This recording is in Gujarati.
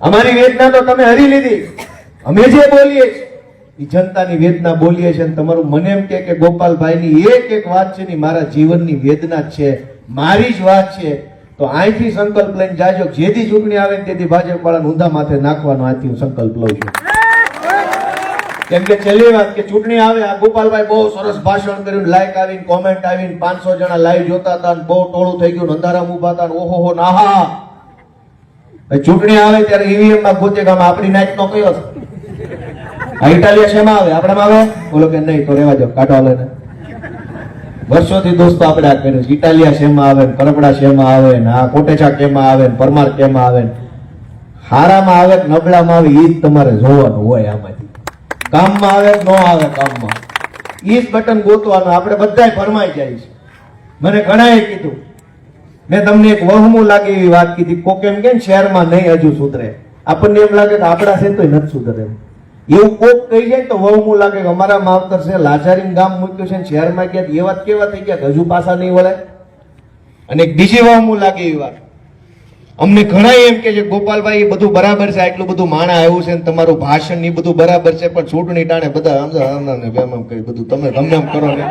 અમારી વેદના તો તમે હરી લીધી. અમે જે બોલીએ એ જનતાની વેદના બોલીએ છીએ તમારું મને એમ કે ગોપાલભાઈની એક એક વાત છે ને મારા જીવનની વેદના છે. મારી જ વાત છે. તો અહીંથી સંકલ્પ લઈને જાજો. જેથી ચૂંટણી આવે ને તેથી ભાજપ વાળાને ઊંધા માથે નાખવાનો આથી હું સંકલ્પ લઉં છું. કેમ કે છેલ્લી વાત કે ચૂંટણી આવે, આ ગોપાલભાઈ બહુ સરસ ભાષણ કર્યું લાઈક આવીને કોમેન્ટ આવીને, પાંચસો જણા લાઈવ જોતા હતા બહુ ટોળું થઈ ગયું અંધારામ ઊભા હતા ઓહો હો નાહા ચૂંટણી આવે ત્યારે ઈવીએમમાં ગોતે કામ આપણી નાચ નો કયો આ ઇટાલિયા શેમાં આવે? આપણામાં આવે? બોલો કે નહીં, તો રેવા દો, કાઢો હાલે ને વર્ષોથી દોસ્તો આપણે આ કર્યું ઇટાલિયા શેમાં આવે ને કરપડા શેમાં આવે ને આ કોટેચા કેમાં આવે ને પરમાર કેમાં આવે ને. હારામાં આવે કે નબળામાં આવે એ જ તમારે જોવાનું હોય આમાંથી. કામમાં આવે ન આવે કામમાં. એ જ બટન ગોતવાનું. આપણે બધા ફરમાઈ જાય છે. મને ઘણાએ કીધું મેં તમને એક વહમું લાગે એવી વાત કીધી, કોક એમ કે શહેરમાં નહીં હજુ સુધરે. આપણને એમ લાગે કે આપણા છે તોય નથી સુધરે. એવું કોક કહી જાય તો વહમું લાગે કે અમારા માવતર છે લાચારીન ગામ મૂક્યું છે શહેરમાં ગયા એ વાત કેવા થઈ ગયા હજુ પાછા નહીં વળે? અને બીજી વહમું લાગે એવી વાત. અમને ઘણા એમ કે છે, ગોપાલભાઈ, એ બધું બરાબર છે, આટલું બધું માણા આવ્યું છે ને, તમારું ભાષણ ને બધું બરાબર છે, પણ ચૂંટણી ટાણે બધા બધું તમે ગમે એમ કરો ને